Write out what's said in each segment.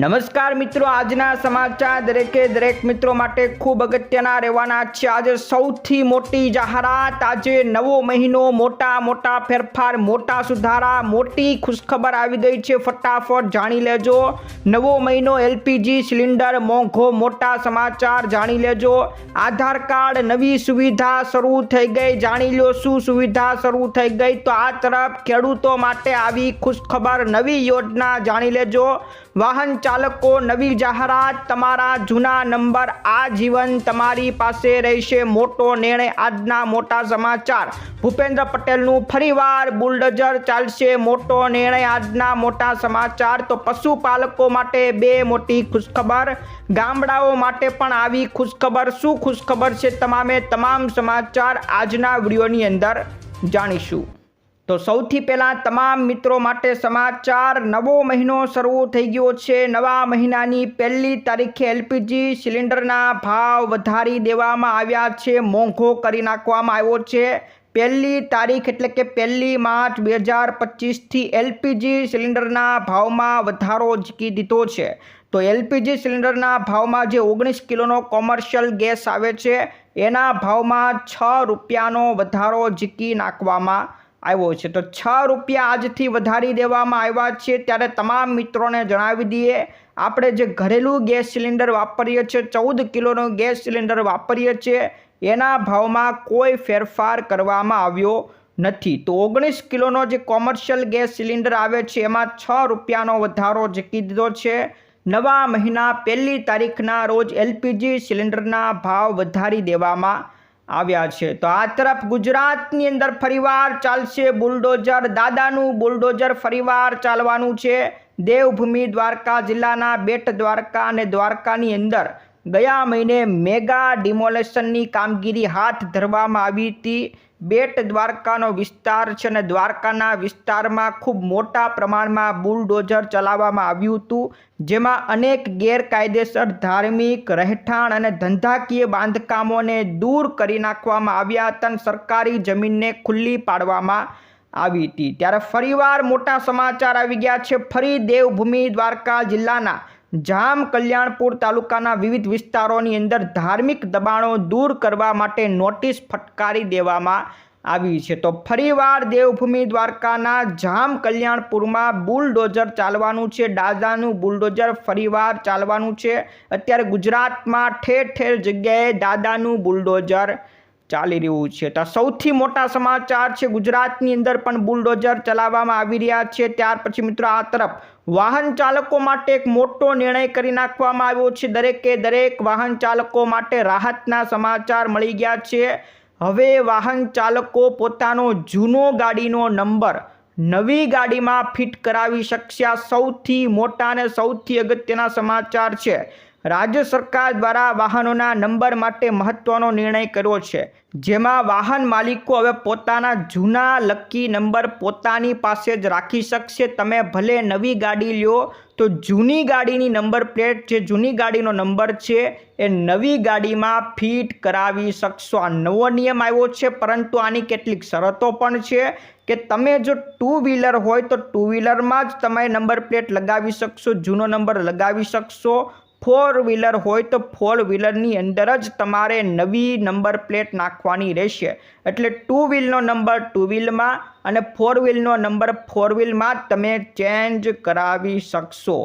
નમસ્કાર મિત્રો, આજના સમાચાર દરેકે દરેક મિત્રો માટે ખૂબ અગત્યના રહેવાના છે. આજે સૌથી મોટી જાહેરાત, આજે નવો મહિનો, મોટા મોટા ફેરફાર, મોટા સુધારા, મોટી ખુશખબર આવી ગઈ છે. ફટાફટ જાણી લેજો. નવો મહિનો, એલપીજી સિલિન્ડર, મોંઘો મોટા સમાચાર જાણી લેજો. આધાર કાર્ડ નવી સુવિધા શરૂ થઈ ગઈ. જાણી લો શું સુવિધા શરૂ થઈ ગઈ. તો આ તરફ ખેડૂતો માટે આવી ખુશખબર નવી યોજના જાણી લેજો. વાહન ચાલકો નવી જાહેરાત, તમારા જૂના નંબર, આજીવન તમારી પાસે રહેશે મોટો નિર્ણય. આજના મોટા સમાચાર. ભૂપેન્દ્ર પટેલનું ફરીવાર બુલડોઝર ચાલશે મોટો નિર્ણય. આજના મોટા સમાચાર, તો પશુપાલકો માટે બે મોટી ખુશખબર. ગામડાઓ માટે પણ આવી ખુશખબર. શું ખુશખબર છે તમામે તમામ સમાચાર આજના વિડીયોની અંદર જાણીશું. તો સૌથી પહેલાં તમામ મિત્રો માટે સમાચાર. નવો મહિનો શરૂ થઈ ગયો છે. નવા મહિનાની પહેલી તારીખે એલપીજી સિલિન્ડરના ભાવ વધારી દેવામાં આવ્યા છે. મોંઘો કરી નાખવામાં આવ્યો છે. પહેલી તારીખ એટલે કે પહેલી માર્ચ બે હજાર પચીસથી એલપીજી સિલિન્ડરના ભાવમાં વધારો ઝીકી દીધો છે. તો એલપીજી સિલિન્ડરના ભાવમાં જે ઓગણીસ કિલોનો કોમર્શિયલ ગેસ આવે છે, એના ભાવમાં છ રૂપિયાનો વધારો ઝીકી નાખવામાં આવ્યો છે. તો છ રૂપિયા આજથી વધારી દેવામાં આવ્યા છે. ત્યારે તમામ મિત્રોને જણાવી દઈએ, આપણે જે ઘરેલું ગેસ સિલિન્ડર વાપરીએ છીએ, ચૌદ કિલોનો ગેસ સિલિન્ડર વાપરીએ છીએ, એના ભાવમાં કોઈ ફેરફાર કરવામાં આવ્યો નથી. તો ઓગણીસ કિલોનો જે કોમર્શિયલ ગેસ સિલિન્ડર આવે છે, એમાં છ રૂપિયાનો વધારો જીકી દીધો છે. નવા મહિના પહેલી તારીખના રોજ એલપીજી સિલિન્ડરના ભાવ વધારી દેવામાં આવ્યા છે. તો આ તરફ ગુજરાતની અંદર ફરીવાર ચાલશે બુલડોઝર. દાદાનું બુલડોઝર ફરીવાર ચાલવાનું છે. દેવભૂમિ દ્વારકા જિલ્લાના બેટ દ્વારકા અને દ્વારકાની અંદર ગયા મહિને મેગા ડિમોલેશનની કામગીરી હાથ ધરવામાં આવી હતી. બેટ દ્વારકાનો વિસ્તાર છે અને દ્વારકાના વિસ્તારમાં ખૂબ મોટા પ્રમાણમાં બુલડોઝર ચલાવવામાં આવ્યું હતું, જેમાં અનેક ગેરકાયદેસર ધાર્મિક રહેઠાણ અને ધંધાકીય બાંધકામોને દૂર કરી નાખવામાં આવ્યા હતા અને સરકારી જમીનને ખુલ્લી પાડવામાં આવી હતી. ત્યારે ફરીવાર મોટા સમાચાર આવી ગયા છે. ફરી દેવભૂમિ દ્વારકા જિલ્લાના જામ કલ્યાણપુર તાલુકાના વિવિધ વિસ્તારોની અંદર ધાર્મિક દબાણો દૂર કરવા માટે નોટિસ ફટકારી દેવામાં આવી છે. તો ફરીવાર દેવભૂમિ દ્વારકાના જામ કલ્યાણપુરમાં બુલડોઝર ચાલવાનું છે. દાદાનું બુલડોઝર ફરીવાર ચાલવાનું છે. અત્યારે ગુજરાતમાં ઠેર ઠેર જગ્યાએ દાદાનું બુલડોઝર ચાલી રહ્યું છે. તો સૌથી મોટા સમાચાર છે, ગુજરાતની અંદર પણ બુલડોઝર ચલાવવામાં આવી રહ્યા છે. ત્યાર પછી મિત્રો આ તરફ વાહન ચાલકો માટે એક મોટો નિર્ણય કરી નાખવામાં આવ્યો છે. દરેકે દરેક વાહન ચાલકો માટે રાહતના સમાચાર મળી ગયા છે. હવે વાહન ચાલકો પોતાનો જૂનો ગાડીનો નંબર નવી ગાડીમાં ફિટ કરાવી શકશે સૌથી મોટા અને સૌથી અગત્યના સમાચાર છે. રાજ્ય સરકાર દ્વારા વાહનોના નંબર માટે મહત્વનો નિર્ણય કર્યો છે. જેમાં વાહન માલિકો હવે પોતાના જૂના લકી નંબર પોતાની પાસે જ રાખી શકશે. તમે ભલે નવી ગાડી લ્યો, તો જૂની ગાડીની નંબર પ્લેટ જે જૂની ગાડીનો નંબર છે, એ નવી ગાડીમાં ફિટ કરાવી શકશો. આ નવો નિયમ આવ્યો છે, પરંતુ આની કેટલીક શરતો પણ છે કે તમે જો ટુ વ્હીલર હોય તો ટુ વ્હીલરમાં જ તમે નંબર પ્લેટ લગાવી શકશો, જૂનો નંબર લગાવી શકશો. ફોર વ્હીલર હોય તો ફોર વ્હીલરની અંદર જ તમારે નવી નંબર પ્લેટ નાખવાની રહેશે. એટલે ટુ વ્હીલનો નંબર ટુ વ્હીલમાં અને ફોર વ્હીલનો નંબર ફોર વ્હીલમાં તમે ચેન્જ કરાવી શકશો.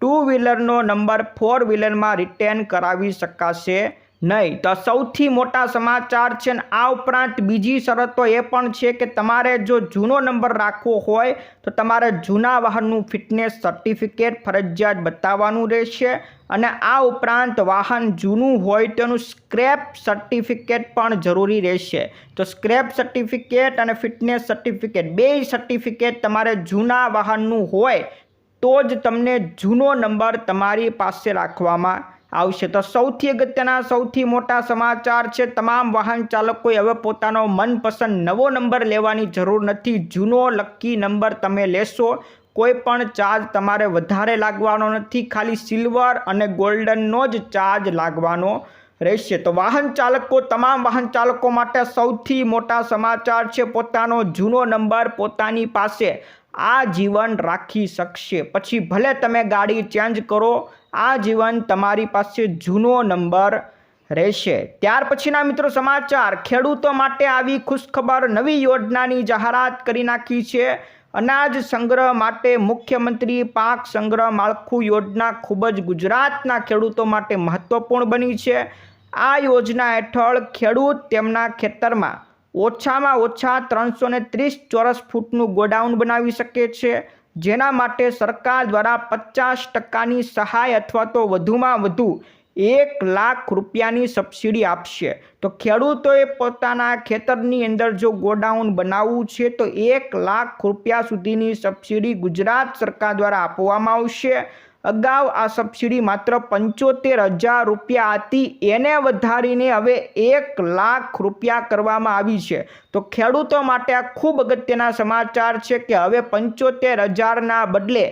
ટુ વ્હીલરનો નંબર ફોર વ્હીલરમાં રિટેન કરાવી શકાશે. નહીં, તો સૌથી મોટા સમાચાર છે ને, આ ઉપરાંત બીજી શરતો એ પણ છે કે તમારે જો જૂનો નંબર રાખવો હોય, તો તમારે જૂના વાહનનું ફિટનેસ સર્ટિફિકેટ, ફરજિયાત બતાવવાનું રહેશે અને આ ઉપરાંત વાહન જૂનું હોય તેનું સ્ક્રેપ સર્ટિફિકેટ પણ જરૂરી રહેશે. તો સ્ક્રેપ સર્ટિફિકેટ અને ફિટનેસ સર્ટિફિકેટ, બે સર્ટિફિકેટ તમારે જૂના વાહનનું હોય, તો જ તમને જૂનો નંબર તમારી પાસે રાખવામાં આવશે. તો સૌથી અગત્યના, સૌથી મોટા સમાચાર છે, તમામ વાહન ચાલકોએ હવે પોતાનો મનપસંદ નવો નંબર લેવાની જરૂર નથી. જૂનો લકી નંબર તમે લેશો, કોઈ પણ ચાર્જ તમારે વધારે લાગવાનો નથી. ખાલી સિલ્વર અને ગોલ્ડનનો જ ચાર્જ લાગવાનો રહેશે. તો વાહન ચાલકો, તમામ વાહન ચાલકો માટે સૌથી મોટા સમાચાર છે, પોતાનો જૂનો નંબર પોતાની પાસે આ જીવન રાખી શકશે. પછી ભલે તમે ગાડી ચેન્જ કરો આ જીવન તમારી પાસે જૂનો નંબર રહેશે. ત્યાર પછીના મિત્રો સમાચાર, ખેડૂતો માટે આવી ખુશખબર નવી યોજનાની જાહેરાત કરી નાખી છે. અનાજ સંગ્રહ માટે મુખ્યમંત્રી પાક સંગ્રહ માળખું યોજના ખૂબ જ ગુજરાતના ખેડૂતો માટે મહત્વપૂર્ણ બની છે. આ યોજના હેઠળ ખેડૂત તેમના ખેતરમાં ઓછામાં ઓછા ત્રણસો ત્રીસ ચોરસ ફૂટનું ગોડાઉન બનાવી શકે છે. જેના માટે સરકાર દ્વારા પચાસ ટકાની સહાય અથવા તો વધુમાં વધુ એક લાખ રૂપિયાની સબસિડી આપશે. તો ખેડૂતોએ પોતાના ખેતરની અંદર જો ગોડાઉન બનાવવું છે, તો એક લાખ રૂપિયા સુધીની સબસિડી ગુજરાત સરકાર દ્વારા આપવામાં આવશે. અગાઉ આ સબસિડી માત્ર પંચોતેર હજાર રૂપિયા હતી. એને વધારીને હવે એક લાખ રૂપિયા કરવામાં આવી છે. તો ખેડૂતો માટે આ ખૂબ અગત્યના સમાચાર છે કે હવે પંચોતેર હજારના બદલે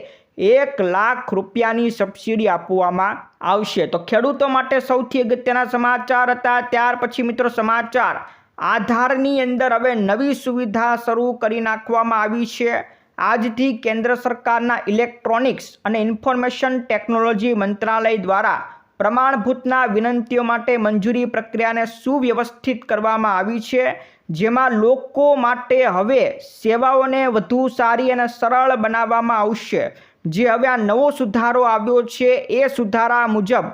એક લાખ રૂપિયાની સબસિડી આપવામાં આવશે. તો ખેડૂતો માટે સૌથી અગત્યના સમાચાર હતા. ત્યાર પછી મિત્રો સમાચાર. આધારની અંદર હવે નવી સુવિધા શરૂ કરી નાખવામાં આવી છે. આજથી કેન્દ્ર સરકારના ઇલેક્ટ્રોનિક્સ અને ઇન્ફોર્મેશન ટેકનોલોજી મંત્રાલય દ્વારા પ્રમાણભૂતના વિનંતીઓ માટે મંજૂરી પ્રક્રિયાને સુવ્યવસ્થિત કરવામાં આવી છે, જેમાં લોકો માટે હવે સેવાઓને વધુ સારી અને સરળ બનાવવામાં આવશે. જે હવે આ નવો સુધારો આવ્યો છે, એ સુધારા મુજબ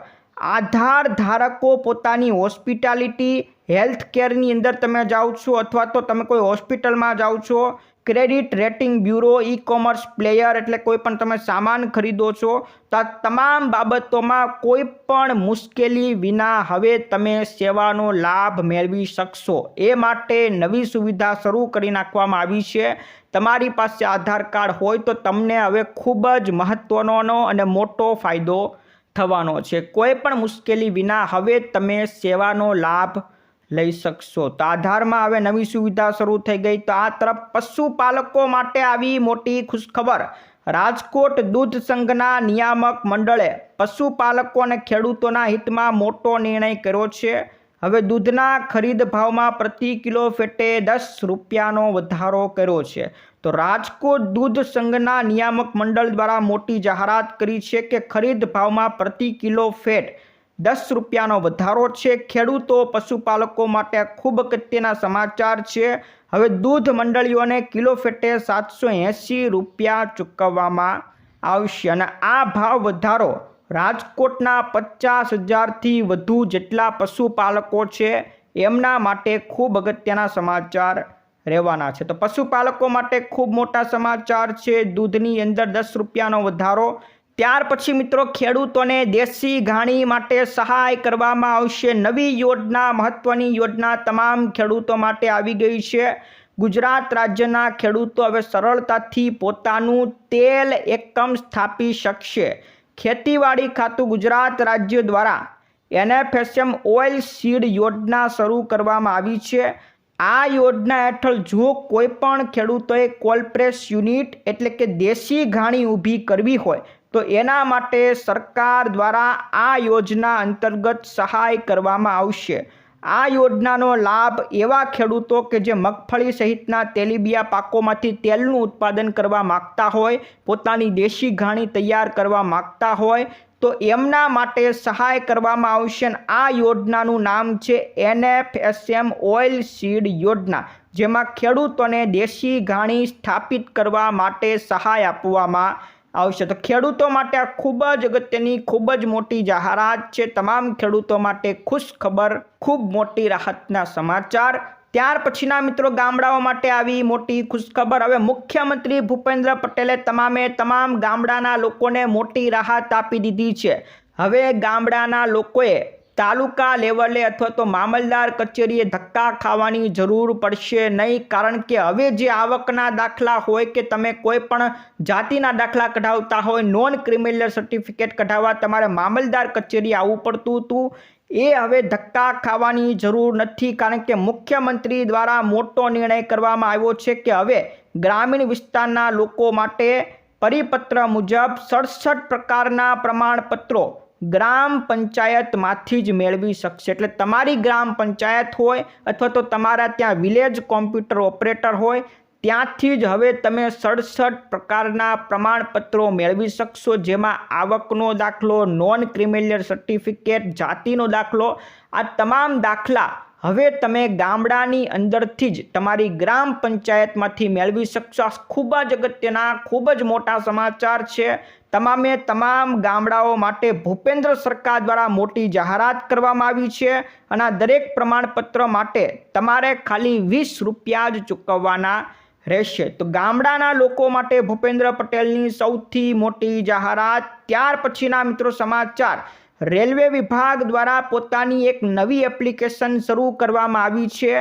આધાર ધારકો પોતાની હોસ્પિટાલિટી હેલ્થ કેરની અંદર તમે જાઓ છો અથવા તો તમે કોઈ હોસ્પિટલમાં જાઓ છો credit rating bureau E commerce player એટલે કોઈ પણ તમે સામાન ખરીદો છો, તો તમામ બાબતોમાં કોઈ પણ મુશ્કેલી વિના હવે તમે સેવાનો લાભ મેળવી શકશો. એ માટે નવી સુવિધા શરૂ કરી નાખવામાં આવી છે. તમારી પાસે આધાર કાર્ડ હોય તો તમને હવે ખૂબ જ મહત્ત્વનો અને મોટો ફાયદો થવાનો છે. કોઈ પણ મુશ્કેલી વિના હવે તમે સેવાનો લાભ લઈ શકશો. તો આધારમાં હવે નવી સુવિધા શરૂ થઈ ગઈ. તો આ તરફ પશુપાલકો માટે આવી મોટી ખુશખબર. રાજકોટ દૂધ સંઘના નિયામક મંડળે પશુપાલકો અને ખેડૂતોના હિતમાં મોટો નિર્ણય કર્યો છે. હવે દૂધના ખરીદ ભાવમાં પ્રતિ કિલો ફેટે દસ રૂપિયાનો વધારો કર્યો છે. તો રાજકોટ દૂધ સંઘના નિયામક મંડળ દ્વારા મોટી જાહેરાત કરી છે કે ખરીદ ભાવમાં પ્રતિ કિલો ફેટ દસ રૂપિયાનો વધારો છે. ખેડૂતો, પશુપાલકો માટે ખૂબ અગત્યના સમાચાર છે. હવે દૂધ મંડળીઓને કિલો ફેટે સાતસો એંસી રૂપિયા ચૂકવવામાં આવશે અને આ ભાવ વધારો રાજકોટના પચાસ હજારથી વધુ જેટલા પશુપાલકો છે એમના માટે ખૂબ અગત્યના સમાચાર રહેવાના છે. તો પશુપાલકો માટે ખૂબ મોટા સમાચાર છે. દૂધની અંદર દસ રૂપિયાનો વધારો ત્યાર પછી મિત્રો ખેડૂતોને દેશી ઘાણી માટે સહાય કરવામાં આવશે. નવી યોજના, મહત્વની યોજના તમામ ખેડૂતો માટે આવી ગઈ છે. ગુજરાત રાજ્યના ખેડૂતો હવે સરળતાથી પોતાનું તેલ એકમ સ્થાપી શકશે. ખેતીવાડી ખાતું ગુજરાત રાજ્ય દ્વારા એનએફએસએમ ઓઇલ સીડ યોજના શરૂ કરવામાં આવી છે. આ યોજના હેઠળ જો કોઈ પણ ખેડૂતોએ કોલપ્રેસ યુનિટ એટલે કે દેશી ઘાણી ઊભી કરવી હોય તો એના માટે સરકાર દ્વારા આ યોજના અંતર્ગત સહાય કરવામાં આવશે. આ યોજનાનો લાભ એવા ખેડૂતો કે જે મગફળી સહિતના તેલીબિયા પાકોમાંથી તેલનું ઉત્પાદન કરવા માગતા હોય, પોતાની દેશી ઘાણી તૈયાર કરવા માગતા હોય, તો એમના માટે સહાય કરવામાં આવશે આ યોજનાનું નામ છે એનએફએસએમ ઓઇલ સીડ યોજના, જેમાં ખેડૂતોને દેશી ઘાણી સ્થાપિત કરવા માટે સહાય આપવામાં આવશે. તો ખેડૂતો માટે આ ખૂબ જ અગત્યની, ખૂબ જ મોટી જાહેરાત છે. તમામ ખેડૂતો માટે ખુશ ખબર ખૂબ મોટી રાહતના સમાચાર. ત્યાર પછીના મિત્રો ગામડાઓ માટે આવી મોટી ખુશખબર. હવે મુખ્યમંત્રી ભૂપેન્દ્ર પટેલે તમામે તમામ ગામડાના લોકોને મોટી રાહત આપી દીધી છે. હવે ગામડાના લોકોએ તાલુકા લેવલે અથવા તો મામલદાર કચેરીએ ધક્કા ખાવાની જરૂર પડશે નહીં. કારણ કે હવે જે આવકના દાખલા હોય કે તમે કોઈ પણ જાતિના દાખલા કઢાવતા હોય નોન ક્રિમિનલ સર્ટિફિકેટ કઢાવવા તમારે મામલદાર કચેરી આવવું પડતું હતું. એ હવે ધક્કા ખાવાની જરૂર નથી. કારણ કે મુખ્યમંત્રી દ્વારા મોટો નિર્ણય કરવામાં આવ્યો છે કે હવે ગ્રામીણ વિસ્તારના લોકો માટે પરિપત્ર મુજબ સડસઠ પ્રકારના પ્રમાણપત્રો ગ્રામ પંચાયતમાંથી જ મેળવી શકશે. એટલે તમારી ગ્રામ પંચાયત હોય અથવા તો તમારા ત્યાં વિલેજ કોમ્પ્યુટર ઓપરેટર હોય, ત્યાંથી જ હવે તમે સડસઠ પ્રકારના પ્રમાણપત્રો મેળવી શકશો. જેમાં આવકનો દાખલો નોન ક્રિમિનલ સર્ટિફિકેટ જાતિનો દાખલો, આ તમામ દાખલા હવે તમે ગામડાની અંદરથી જ તમારી ગ્રામ પંચાયતમાંથી મેળવી શકશો. આ ખૂબ જ અગત્યના, ખૂબ જ મોટા સમાચાર છે. તમામે તમામ ગામડાઓ માટે ભૂપેન્દ્ર સરકાર દ્વારા મોટી જાહેરાત કરવામાં આવી છે અને દરેક પ્રમાણપત્ર માટે તમારે ખાલી વીસ રૂપિયા જ ચૂકવવાના રહેશે. તો ગામડાના લોકો માટે ભૂપેન્દ્ર પટેલની સૌથી મોટી જાહેરાત, ત્યાર પછીના મિત્રો સમાચાર. રેલવે વિભાગ દ્વારા પોતાની એક નવી એપ્લિકેશન શરૂ કરવામાં આવી છે.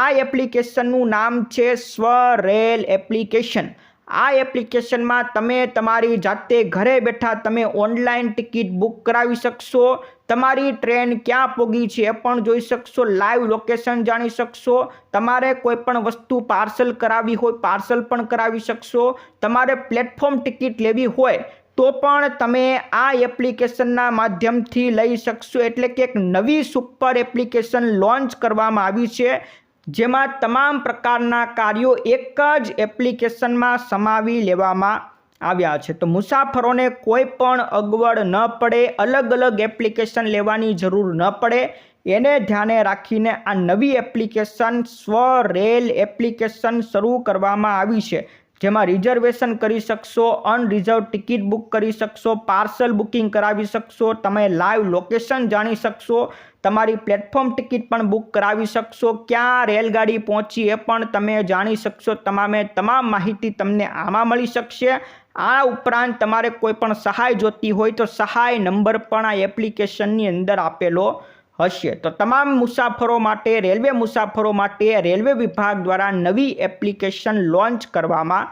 આ એપ્લિકેશનનું નામ છે સ્વ રેલ એપ્લિકેશન. આ એપ્લિકેશનમાં તમે તમારી જાતે ઘરે બેઠા તમે ઓનલાઈન ટિકિટ બુક કરાવી શકશો. તમારી ટ્રેન ક્યાં પોગી છે એ પણ જોઈ શકશો. લાઈવ લોકેશન જાણી શકશો. તમારે કોઈ પણ વસ્તુ પાર્સલ કરાવી હોય પાર્સલ પણ કરાવી શકશો. તમારે પ્લેટફોર્મ ટિકિટ લેવી હોય તો પણ તમે આ એપ્લિકેશનના માધ્યમથી લઈ શકશો. એટલે કે એક નવી સુપર એપ્લિકેશન લોન્ચ કરવામાં આવી છે. જેમાં તમામ પ્રકારના કાર્યો એક જ એપ્લિકેશનમાં સમાવી લેવામાં આવ્યા છે. તો મુસાફરોને કોઈ પણ અગવડ ન પડે, અલગ અલગ એપ્લિકેશન લેવાની જરૂર ન પડે. એને ધ્યાને રાખીને આ નવી એપ્લિકેશન, સ્વ રેલ એપ્લિકેશન શરૂ કરવામાં આવી છે. જેમાં રિઝર્વેશન કરી શકશો, અનરિઝર્વ ટિકિટ બુક કરી શકશો, પાર્સલ બુકિંગ કરાવી શકશો, તમે લાઈવ લોકેશન જાણી શકશો તમારી પ્લેટફોર્મ ટિકિટ પણ બુક કરાવી શકશો. ક્યાં રેલગાડી પહોંચી એ પણ તમે જાણી શકશો. તમામે તમામ માહિતી તમને આમાં મળી શકશે. આ ઉપરાંત તમારે કોઈ પણ સહાય જોતી હોય તો સહાય નંબર પણ આ એપ્લિકેશનની અંદર આપેલો હશે. તો તમામ મુસાફરો માટે, રેલવે મુસાફરો માટે રેલવે વિભાગ દ્વારા નવી એપ્લિકેશન લોન્ચ કરવામાં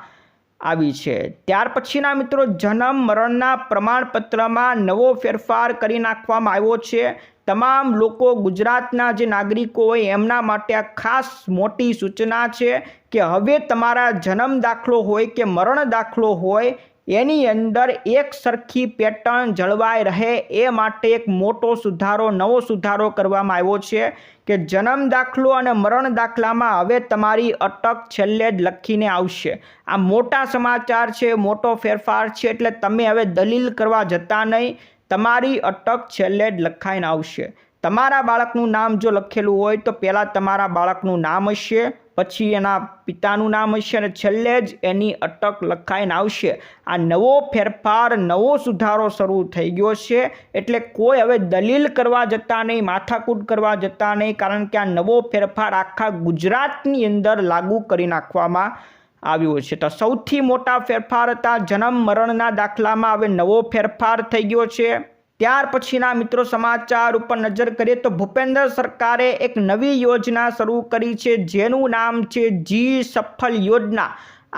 આવી છે. ત્યાર પછીના મિત્રો જન્મ મરણના પ્રમાણપત્રમાં નવો ફેરફાર કરી નાખવામાં આવ્યો છે. તમામ લોકો ગુજરાતના જે નાગરિકો હોય એમના માટે ખાસ મોટી સૂચના છે કે હવે તમારા જન્મ દાખલો હોય કે મરણ દાખલો હોય એની અંદર એક સરખી પેટર્ન જળવાઈ રહે એ માટે એક મોટો સુધારો, નવો સુધારો કરવામાં આવ્યો છે કે જન્મ દાખલો અને મરણ દાખલામાં હવે તમારી અટક છેલ્લે જ લખીને આવશે. આ મોટા સમાચાર છે, મોટો ફેરફાર છે, એટલે તમે હવે દલીલ કરવા જતા નહીં. તમારી અટક છેલ્લે જ લખાઈને આવશે. તમારા બાળકનું નામ જો લખેલું હોય તો પહેલાં તમારા બાળકનું નામ હશે. પછી એના પિતાનું નામ હશે અને છેલ્લે જ એની અટક લખાઈને આવશે. આ નવો ફેરફાર, નવો સુધારો શરૂ થઈ ગયો છે. એટલે કોઈ હવે દલીલ કરવા જતા નહીં, માથાકૂટ કરવા જતા નહીં, કારણ કે આ નવો ફેરફાર આખા ગુજરાતની અંદર લાગુ કરી નાખવામાં આવ્યો છે. તો સૌથી મોટા ફેરફાર હતા જન્મ મરણના દાખલામાં. હવે નવો ફેરફાર થઈ ગયો છે. ત્યાર પછીના મિત્રો સમાચાર ઉપર નજર કરીએ તો ભૂપેન્દ્ર સરકારે એક નવી યોજના શરૂ કરી છે, જેનું નામ છે જી સફળ યોજના.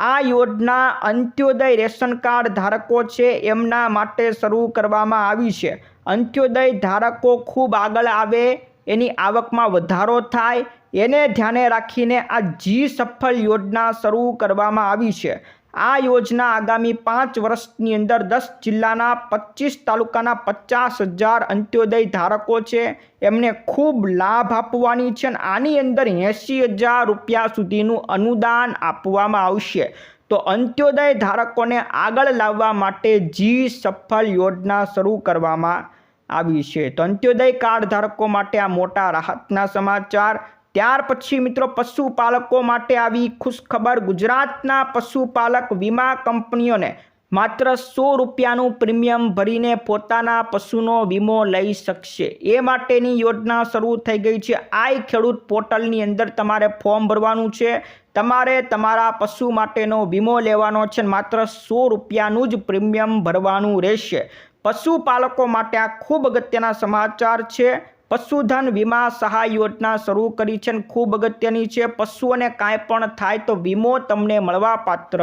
આ યોજના અંત્યોદય રેશન કાર્ડ ધારકો છે, એમના માટે શરૂ કરવામાં આવી છે. અંત્યોદય ધારકો ખૂબ આગળ આવે, એની આવકમાં વધારો થાય, એને ધ્યાને રાખીને આ જી સફળ યોજના શરૂ કરવામાં આવી છે. આ યોજના આગામી પાંચ વર્ષની અંદર દસ જિલ્લાના પચીસ તાલુકાના પચાસ હજાર અંત્યોદય ધારકો છે. એમને ખૂબ લાભ આપવાની છે અને આની અંદર એંશી હજાર રૂપિયા સુધીનું અનુદાન આપવામાં આવશે. તો અંત્યોદય ધારકોને આગળ લાવવા માટે જી સફળ યોજના શરૂ કરવામાં આવી છે. તો અંત્યોદય કાર્ડ ધારકો માટે આ મોટા રાહતના સમાચાર. ત્યાર પછી મિત્રો પશુપાલકો માટે આવી ખુશખબર ગુજરાતના પશુપાલક વીમા કંપનીઓને માત્ર સો રૂપિયાનું પ્રીમિયમ ભરીને પોતાના પશુનો વીમો લઈ શકશે. એ માટેની યોજના શરૂ થઈ ગઈ છે. આઈ ખેડૂત પોર્ટલની અંદર તમારે ફોર્મ ભરવાનું છે. તમારે તમારા પશુ માટેનો વીમો લેવાનો છે માત્ર સો રૂપિયાનું જ પ્રીમિયમ ભરવાનું રહેશે. પશુપાલકો માટે આ ખૂબ અગત્યના સમાચાર છે. પશુધન વીમા સહાય યોજના શરૂ કરી છે અને ખૂબ અગત્યની છે. પશુઓને કાંઈ પણ થાય તો વીમો તમને મળવાપાત્ર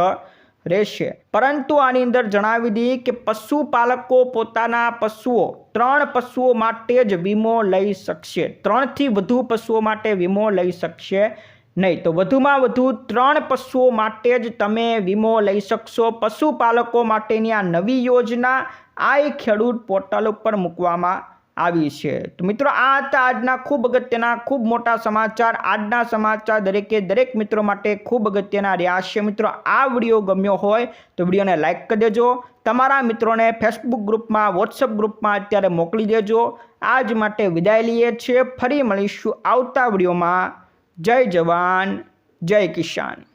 રહેશે. પરંતુ આની અંદર જણાવી દઈએ કે પશુપાલકો પોતાના પશુઓ, ત્રણ પશુઓ માટે જ વીમો લઈ શકશે. ત્રણથી વધુ પશુઓ માટે વીમો લઈ શકશે નહીં. તો વધુમાં વધુ ત્રણ પશુઓ માટે જ તમે વીમો લઈ શકશો. પશુપાલકો માટેની આ નવી યોજના આ ખેડૂત પોર્ટલ ઉપર મૂકવામાં આવી છે. તો મિત્રો, આ હતા આજના ખૂબ અગત્યના, ખૂબ મોટા સમાચાર, આજના સમાચાર દરેકે દરેક મિત્રો માટે ખૂબ અગત્યના રહ્યા છે. મિત્રો, આ વીડિયો ગમ્યો હોય તો વિડીયોને લાઇક કરી દેજો. તમારા મિત્રોને ફેસબુક ગ્રુપમાં વોટ્સઅપ ગ્રુપમાં અત્યારે મોકલી દેજો. આજ માટે વિદાય લઈએ છીએ. ફરી મળીશું આવતા વિડીયોમાં. જય જવાન, જય કિસાન.